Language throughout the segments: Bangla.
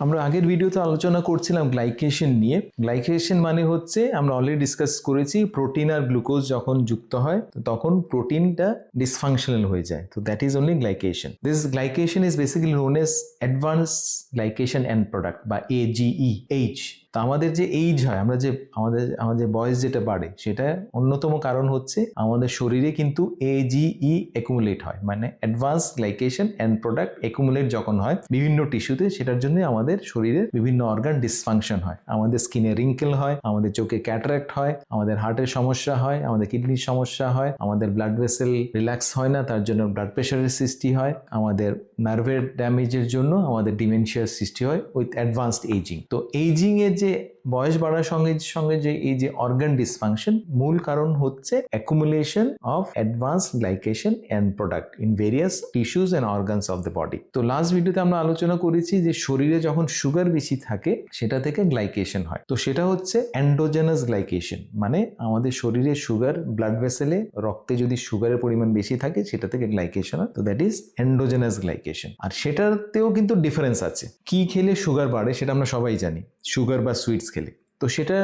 আমরা আগের ভিডিওতে আলোচনা করছিলাম গ্লাইকেশন নিয়ে। গ্লাইকেশন মানে হচ্ছে আমরা অলরেডি ডিসকাস করেছি প্রোটিন আর গ্লুকোজ যখন যুক্ত হয় তখন প্রোটিনটা ডিসফাংশনাল হয়ে যায়। তো that is only glycation this glycation is basically known as advance glycation end product বা এজিই এইচ তো আমাদের যে এইজ হয়, আমরা যে, আমাদের আমাদের বয়স যেটা বাড়ে, সেটা অন্যতম কারণ হচ্ছে আমাদের শরীরে কিন্তু এজিই একুমুলেট হয় মানে advance glycation end product accumulate যখন হয় বিভিন্ন টিস্যুতে সেটার জন্য আমাদের শরীরের বিভিন্ন অর্গান ডিসফাংশন হয়। আমাদের স্কিনে রিঙ্কেল হয়, আমাদের চোখে ক্যাটারাক্ট হয়, আমাদের হার্টের সমস্যা হয়, আমাদের কিডনির সমস্যা হয়, আমাদের ব্লাড ভেসেল রিল্যাক্স হয় না, তার জন্য ব্লাড প্রেশারের সৃষ্টি হয়, আমাদের নার্ভের ড্যামেজের জন্য আমাদের ডিমেনশিয়ার সৃষ্টি হয় উইথ অ্যাডভান্সড এইজিং তো এইজিং এর যে c'est বয়স বাড়ার সঙ্গে সঙ্গে যে এই যে অর্গান ডিসফাংশন মূল কারণ হচ্ছে accumulation of advance glycation end product in various tissues and organs of the body তো লাস্ট ভিডিওতে আমরা আলোচনা করেছি যে শরীরে যখন সুগার বেশি থাকে, সেটা থেকে গ্লাইকেশন হয়। তো সেটা হচ্ছে অ্যান্ডোজেনাস গ্লাইকেশন মানে আমাদের শরীরে সুগার ব্লাড ভেসেলে রক্তে যদি সুগারের পরিমাণ বেশি থাকে, সেটা থেকে গ্লাইকেশন হয়। তো দ্যাট ইজ অ্যান্ডোজেনাস গ্লাইকেশন আর সেটাতেও কিন্তু ডিফারেন্স আছে। কি খেলে সুগার বাড়ে, সেটা আমরা সবাই জানি। সুগার বা সুইটস খেলে তো সেটা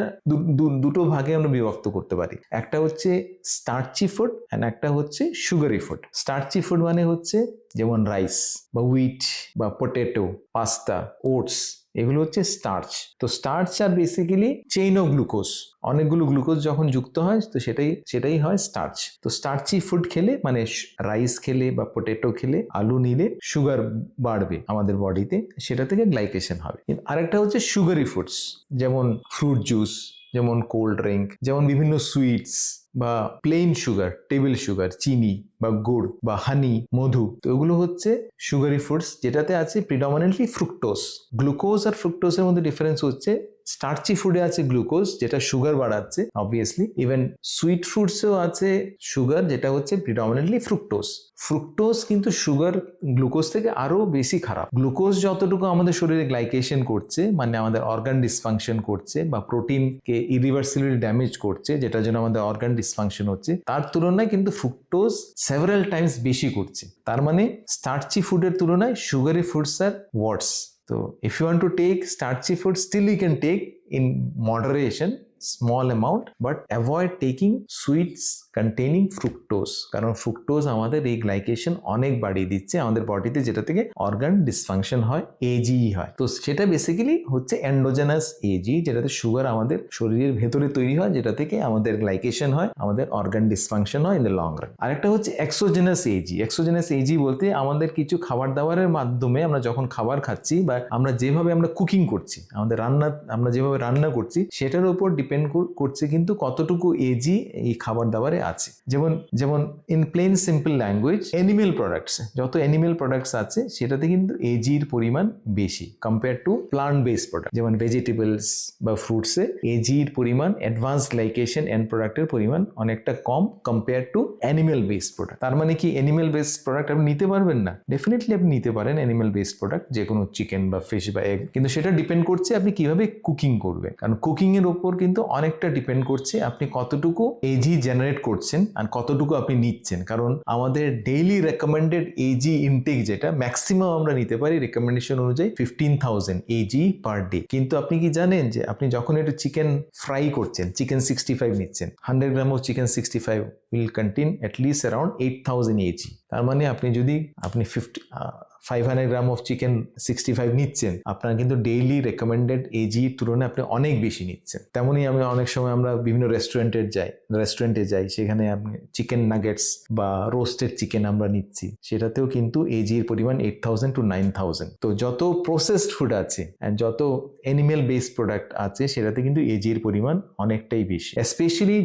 দুটো ভাগে আমরা বিভক্ত করতে পারি। একটা হচ্ছে স্টার্চি ফুড অ্যান্ড একটা হচ্ছে সুগারি ফুড স্টার্চি ফুড মানে হচ্ছে যেমন রাইস বা হুইট বা পটেটো পাস্তা ওটস এগুলো হচ্ছে স্টার্চ তো স্টার্চ আর বেসিক্যালি চেইন অফ গ্লুকোজ অনেকগুলো গ্লুকোজ যখন যুক্ত হয়, তো সেটাই সেটাই হয় স্টার্চ তো স্টার্চি ফুড খেলে মানে রাইস খেলে বা পটেটো খেলে, আলু নিলে সুগার বাড়বে আমাদের বডিতে, সেটা থেকে গ্লাইকেশন হবে। আরেকটা হচ্ছে সুগারি ফুডস যেমন ফ্রুট জুস যেমন কোল্ড ড্রিঙ্ক যেমন বিভিন্ন সুইটস বা প্লেন সুগার টেবিল সুগার চিনি বা গুড় বা হানি মধু, তো এগুলো হচ্ছে সুগারি ফুডস যেটাতে আছে প্রিডমিনেন্টলি ফ্রুক্টোজ গ্লুকোজ আর ফ্রুক্টোজের মধ্যে ডিফারেন্স হচ্ছে স্টার্চি ফুডে আছে গ্লুকোজ যেটা সুগার বাড়াচ্ছে অবভিয়াসলি ইভেন সুইট ফ্রুটসেও আছে সুগার যেটা হচ্ছে প্রিডমিনেন্টলি ফ্রুক্টোজ ফ্রুক্টোজ কিন্তু সুগার গ্লুকোজ থেকে আরও বেশি খারাপ। গ্লুকোজ যতটুকু আমাদের শরীরে গ্লাইকেশন করছে মানে আমাদের অর্গান ডিসফাংশন করছে, বা প্রোটিনকে ইরিভার্সিবলি ড্যামেজ করছে, যেটার জন্য আমাদের অর্গান ডিসফাংশন হচ্ছে, তার তুলনায় কিন্তু ফ্রুক্টোজ সেভারাল টাইমস বেশি করছে। তার মানে স্টার্চি ফুডের তুলনায় sugary foods R words So if you want to take starchy food, still you can take in moderation, small amount, but avoid taking sweets containing fructose, কারণ ফ্রুক্টোজ আমাদের এই গ্লাইকেশন অনেক বাড়িয়ে দিচ্ছে, আমাদের বডিতে যেটা থেকে অর্গান ডিসফাংশন হয় এজি হয়। তো সেটা বেসিক্যালি হচ্ছে অ্যান্ডোজেনাস এজি যেটাতে সুগার আমাদের শরীরের ভেতরে তৈরি হয়, যেটা থেকে আমাদের গ্লাইকেশন হয়, আমাদের অর্গান ডিসফাংশন হয় ইন দ্য লং রান আরেকটা হচ্ছে এক্সোজেনাস এজি এক্সোজেনাস এজি বলতে আমাদের কিছু খাবার দাবারের মাধ্যমে আমরা যখন খাবার খাচ্ছি বা আমরা যেভাবে আমরা কুকিং করছি, আমাদের রান্না, আমরা যেভাবে রান্না করছি, সেটার উপর ডিপেন্ড করছে কিন্তু কতটুকু এজি এই খাবার দাবারে আছে। যেমন যেমন in plain simple language animal products যত অ্যানিমেল প্রোডাক্টস আছে, সেটাতে কিন্তু এজির পরিমাণ বেশি compare to plant based product যেমন ভেজিটেবলস বা ফ্রুটসে এজির পরিমাণ অ্যাডভান্স লাইকেশন অ্যান্ড প্রোডাক্টের পরিমাণ অনেকটা কম compare to animal based product তার মানে কি অ্যানিমেল বেসড প্রোডাক্ট আপনি নিতে পারবেন না? ডেফিনেটলি আপনি নিতে পারেন অ্যানিমেল বেসড প্রোডাক্ট যে কোনো চিকেন বা ফিশ বা এগ কিন্তু সেটা ডিপেন্ড করছে আপনি কীভাবে কুকিং করবেন। কারণ কুকিং এর ওপর কিন্তু অনেকটা ডিপেন্ড করছে আপনি কতটুকু এজি জেনারেট করছেন আর কতটুকু আপনি নিচ্ছেন। কারণ আমাদের ডেইলি রেকমেন্ডেড এজি ইনটেক যেটা ম্যাক্সিমাম আমরা নিতে পারি রেকমেন্ডেশন অনুযায়ী fifteen thousand AGE per day কিন্তু আপনি কি জানেন যে আপনি যখন একটু চিকেন ফ্রাই করছেন চিকেন সিক্সটি ফাইভ নিচ্ছেন hundred gram of chicken sixty five will contain at least around eight thousand AGE তার মানে আপনি যদি, আপনি fifty five hundred gram of chicken sixty five নিচ্ছেন। আপনার কিন্তু ডেইলি রেকমেন্ডেড এজির তুলনায় আপনি অনেক বেশি নিচ্ছেন। তেমনই আমি অনেক সময় আমরা বিভিন্ন রেস্টুরেন্টে যাই রেস্টুরেন্টে যাই, সেখানে আপনি চিকেন নাগেটস বা রোস্টেড চিকেন আমরা নিচ্ছি। সেটাতেও কিন্তু এজির পরিমাণ eight thousand to nine thousand তো যত প্রসেসড ফুড আছে অ্যান্ড যত অ্যানিমেল বেসড প্রোডাক্ট আছে, সেটাতে কিন্তু এজির পরিমাণ অনেকটাই বেশি। স্পেশালি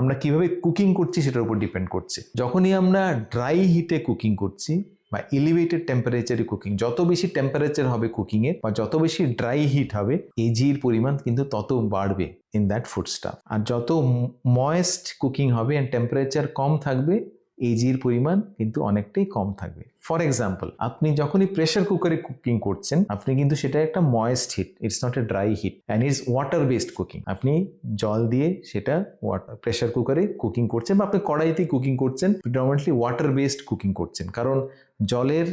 আমরা কীভাবে কুকিং করছি সেটার উপর ডিপেন্ড করছে। যখনই আমরা ড্রাই হিটে কুকিং করছি বা এলিভেটেড টেম্পারেচারে কুকিং যত বেশি টেম্পারেচার হবে কুকিংয়ে বা যত বেশি ড্রাই হিট হবে এজির পরিমাণ কিন্তু তত বাড়বে ইন দ্যাট ফুড স্টাফ আর যত ময়েস্ট কুকিং হবে অ্যান্ড টেম্পারেচার কম থাকবে এজির পরিমাণ কিন্তু অনেকটাই কম থাকবে। ফর এক্সাম্পল আপনি যখনই প্রেশার কুকারে কুকিং করছেন, আপনি কিন্তু সেটা একটা moist heat it's not a dry heat and is water based cooking আপনি জল দিয়ে সেটা ওয়াটার প্রেশার কুকারে কুকিং করছেন বা আপনি কড়াইতে কুকিং করছেন প্রিডমিনেন্টলি ওয়াটার বেসড কুকিং করছেন। কারণ জলের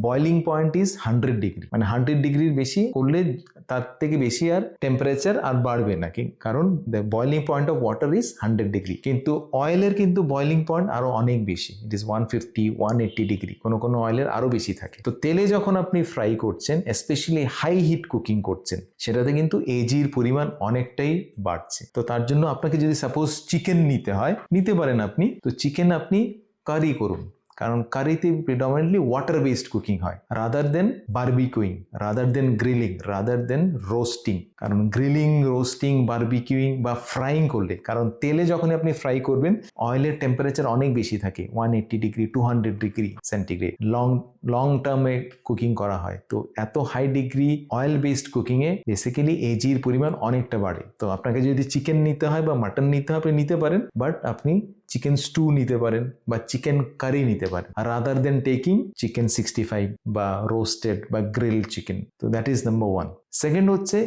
boiling point is hundred degree মানে হান্ড্রেড ডিগ্রির বেশি করলে তার থেকে বেশি আর টেম্পারেচার আর বাড়বে না কি- কারণ boiling point of water is hundred degree কিন্তু অয়েলের কিন্তু বয়লিং পয়েন্ট আরও অনেক বেশি। It is one fifty one eighty degree কোনো কোনো অয়েলের আরও বেশি থাকে। তো তেলে যখন আপনি ফ্রাই করছেন স্পেশালি হাই হিট কুকিং করছেন, সেটাতে কিন্তু এজির পরিমাণ অনেকটাই বাড়ছে। তো তার জন্য আপনাকে যদি সাপোজ চিকেন নিতে হয়, নিতে পারেন আপনি। তো চিকেন আপনি কারি করুন। কারণ কারিতে প্রিডমিনেন্টলি ওয়াটার বেসড কুকিং হয়। Rather than barbecuing rather than grilling rather than roasting কারণ গ্রিলিং রোস্টিং বার্বিকিউইং বা ফ্রাইং করলে, কারণ তেলে যখন আপনি ফ্রাই করবেন অয়েলের টেম্পারেচার অনেক বেশি থাকে one eighty degree to hundred degree centigrade long long টার্মে কুকিং করা হয়। তো এত হাই ডিগ্রি অয়েল বেসড কুকিংয়ে বেসিক্যালি এজির পরিমাণ অনেকটা বাড়ে। তো আপনাকে যদি চিকেন নিতে হয় বা মাটন নিতে হয়, আপনি নিতে পারেন বাট আপনি চিকেন স্টু নিতে পারেন বা চিকেন কারি নিতে পারেন। আর rather than taking chicken sixty five বা রোস্টেড বা গ্রিল চিকেন তো that is number one second হচ্ছে,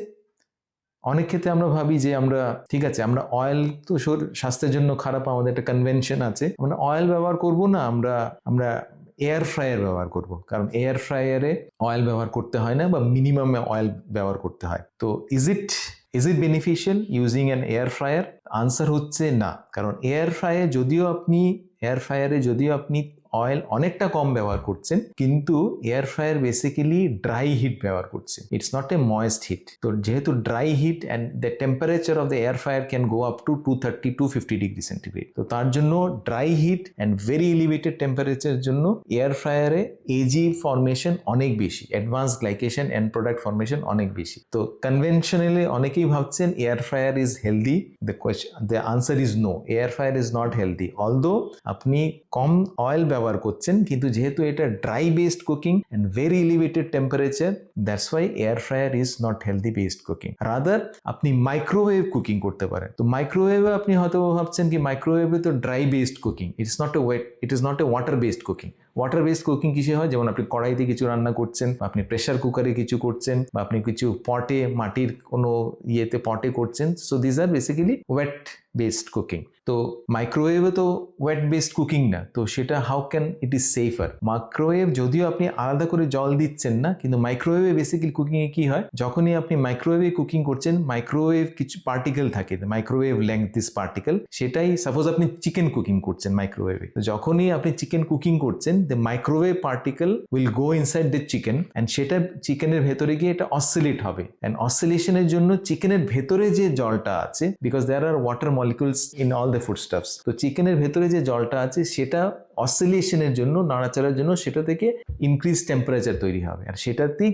অনেক ক্ষেত্রে আমরা ভাবি যে আমরা, ঠিক আছে, আমরা অয়েল তো স্বাস্থ্যের জন্য খারাপ, আমাদের একটা কনভেনশন আছে। আমরা অয়েল ব্যবহার করব না, আমরা আমরা এয়ার ফ্রায়ার ব্যবহার করব। কারণ এয়ার ফ্রায়ারে অয়েল ব্যবহার করতে হয় না বা মিনিমাম অয়েল ব্যবহার করতে হয়। তো is it is it beneficial using an air fryer answer হচ্ছে না। কারণ এয়ার ফ্রায়ার যদিও আপনি এয়ার ফ্রায়ারে যদিও আপনি অয়েল অনেকটা কম ব্যবহার করছেন, কিন্তু air fryer basically dry heat ব্যবহার করছে। It's not a moist heat তো যেহেতু dry heat and the temperature of the air fryer can go up to two thirty to fifty degree centigrade তো তার জন্য dry heat and very elevated টেম্পারেচারের জন্য এয়ার ফ্রায়ারে এজি ফরমেশন অনেক বেশি advance glycation end product formation অনেক বেশি। তো কনভেনশনালি অনেকেই ভাবছেন air fryer is healthy the question the answer is no air fryer is not healthy although আপনি কম অয়েল ব্যবহার করছেন, কিন্তু যেহেতু এটা dry based cooking and very elevated temperature that's why air fryer is not healthy based cooking rather আপনি মাইক্রোওয়েভ কুকিং করতে পারেন। তো মাইক্রোওয়েভে আপনি হয়তো ভাবছেন কি মাইক্রোওয়েভে তো dry based cooking it's not a wet it is not a water based cooking water based cooking কিসে হয়? যেমন আপনি কড়াইতে কিছু রান্না করছেন, বা আপনি প্রেশার কুকারে কিছু করছেন, বা আপনি কিছু পটে মাটির কোনো ইয়েতে পটে করছেন so these are basically wet based cooking তো মাইক্রোওয়েভে তো ওয়েট বেসড কুকিং না, তো সেটা how can it is safer microwave যদিও আপনি আলাদা করে জল দিচ্ছেন না, কিন্তু মাইক্রোওয়েভে বেসিক্যালি কুকিংয়ে কি হয়? যখনই আপনি মাইক্রোওয়েভে কুকিং করছেন মাইক্রোওয়েভ কিছু পার্টিকেল থাকে মাইক্রোওয়েভ লেংথ দিস পার্টিকেল সেটাই সাপোজ আপনি চিকেন কুকিং করছেন মাইক্রোওয়েভে তো যখনই আপনি চিকেন কুকিং করছেন the microwave particle will go inside the chicken and সেটা চিকেনের ভেতরে গিয়ে এটা অসিলেট হবে। অ্যান্ড অসিলেশনের জন্য চিকেনের ভেতরে যে জলটা আছে because there are water molecules in all the food stuffs তো চিকেনের ভেতরে যে জলটা আছে, সেটা অসিলেশনের জন্য, নাড়াচাড়ার জন্য সেটা থেকে ইনক্রিজ টেম্পারেচার তৈরি হবে। আর সেটাতেই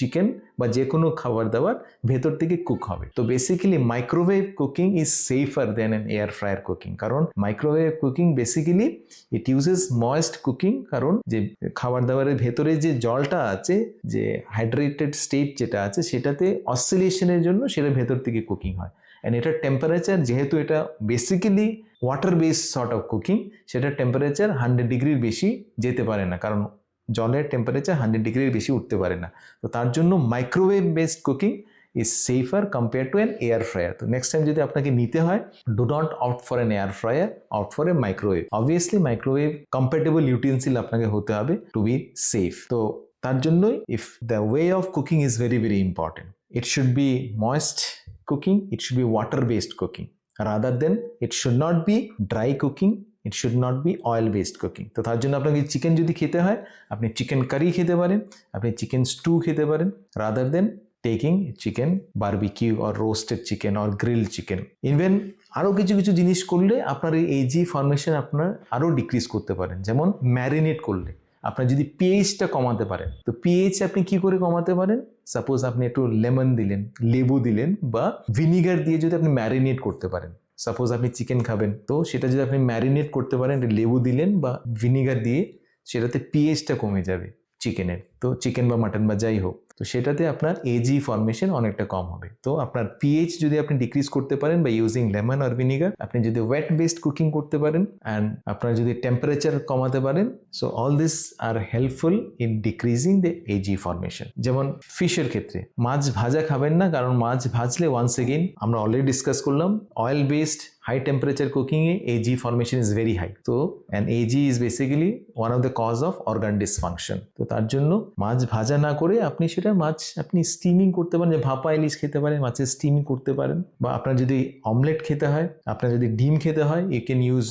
চিকেন বা যে কোনো খাবার দাবার ভেতর থেকে কুক হবে। তো basically microwave cooking is safer than an air fryer cooking কারণ microwave cooking basically it uses moist cooking কারণ যে খাবার দাবারের ভেতরে যে জলটা আছে, যে হাইড্রেটেড স্টেট যেটা আছে, সেটাতে অসিলেশনের জন্য সেটা ভেতর থেকে কুকিং হয়। অ্যান্ড এটার টেম্পারেচার যেহেতু এটা basically water base sort of cooking সেটার টেম্পারেচার হান্ড্রেড ডিগ্রির বেশি যেতে পারে না। কারণ জলের টেম্পারেচার হান্ড্রেড ডিগ্রির বেশি উঠতে পারে না। তো তার জন্য microwave based cooking is safer compare to an air fryer তো নেক্সট টাইম যদি আপনাকে নিতে হয় do not out for an air fryer out for a microwave obviously microwave compatible utensil আপনাকে হতে হবে টু বি সেফ তো তার জন্যই if the way of cooking is very very important it should be moist cooking, it should be water based cooking. Rather than it should not be dry cooking, it should not be oil based cooking. তো তার জন্য আপনাকে চিকেন যদি খেতে হয় আপনি চিকেন কারি খেতে পারেন আপনি চিকেন স্টু খেতে পারেন rather than taking chicken barbecue or roasted chicken or grill chicken even আরও কিছু কিছু জিনিস করলে আপনার এই এজি ফরমেশন আপনার আরও ডিক্রিজ করতে পারেন যেমন ম্যারিনেট করলে আপনার যদি পিএইচটা কমাতে পারেন, তো পিএইচ আপনি কি করে কমাতে পারেন? সাপোজ আপনি একটু লেমন দিলেন, লেবু দিলেন বা ভিনিগার দিয়ে যদি আপনি ম্যারিনেট করতে পারেন। সাপোজ আপনি চিকেন খাবেন, তো সেটা যদি আপনি ম্যারিনেট করতে পারেন, লেবু দিলেন বা ভিনিগার দিয়ে, সেটাতে পিএইচটা কমে যাবে চিকেনের তো চিকেন বা মাটন বা যাই হোক। তো সেটাতে আপনার এজি ফর্মেশন অনেকটা কম হবে। তো আপনার পিএইচ যদি আপনি ডিক্রিজ করতে পারেন বা ইউজিং লেমন আর ভিনিগার আপনি যদি ওয়েট বেসড কুকিং করতে পারেন অ্যান্ড আপনার যদি টেম্পারেচার কমাতে পারেন so all this are helpful in decreasing the AGE formation যেমন ফিশের ক্ষেত্রে, মাছ ভাজা খাবেন না কারণ মাছ ভাজলে ওয়ান্স এগেইন আমরা অলরেডি ডিসকাস করলাম oil based high temperature cooking AG formation is very high. so and AG is basically one of the cause of organ dysfunction. তো তার জন্য মাছ ভাজা না করে আপনি সেটা মাছ, আপনি স্টিমিং করতে পারেন, যে ভাপা ইলিশ খেতে পারেন, মাছের স্টিমিং করতে পারেন। বা আপনার যদি অমলেট খেতে হয়, আপনার যদি ডিম খেতে হয় you can use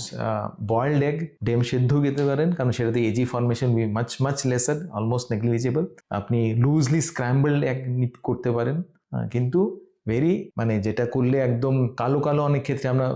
boiled egg ডিম সেদ্ধ খেতে পারেন। কারণ সেটাতে AGE formation be much much lesser almost negligible আপনি লুজলি স্ক্র্যাম্বলড এগ করতে পারেন। কিন্তু ভেরি মানে যেটা করলে একদম কালো কালো অনেক ক্ষেত্রে আমরা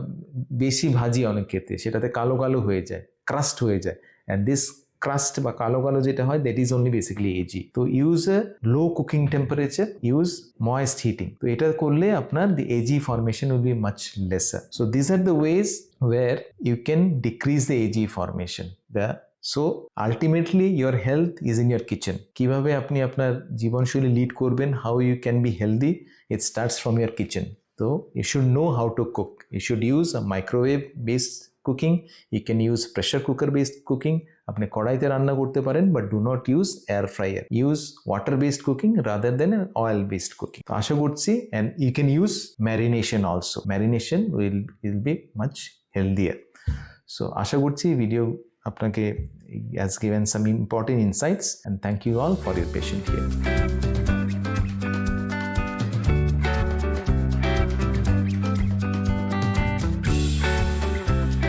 বেশি ভাজি অনেক ক্ষেত্রে, সেটাতে কালো কালো হয়ে যায় ক্রাস্ট হয়ে যায়। অ্যান্ড দিস ক্রাস্ট বা কালো কালো যেটা হয় that is only basically AGE তো use a low cooking temperature use moist heating তো এটা করলে আপনার the AGE formation will be much lesser so this are the ways where you can decrease the AGE formation the so ultimately your health is in your kitchen কীভাবে আপনি আপনার জীবনশৈলী লিড করবেন how you can be healthy it starts from your kitchen. So, you should know how to cook. You should use a microwave based cooking. You can use pressure cooker based cooking. আপনি কড়াইতে রান্না করতে পারেন but do not use air fryer use water based cooking rather than oil based cooking তো আশা করছি and you can use marination also marination will will be much healthier so আশা করছি ভিডিও আপনাকে has given some important insights and thank you all for your patient here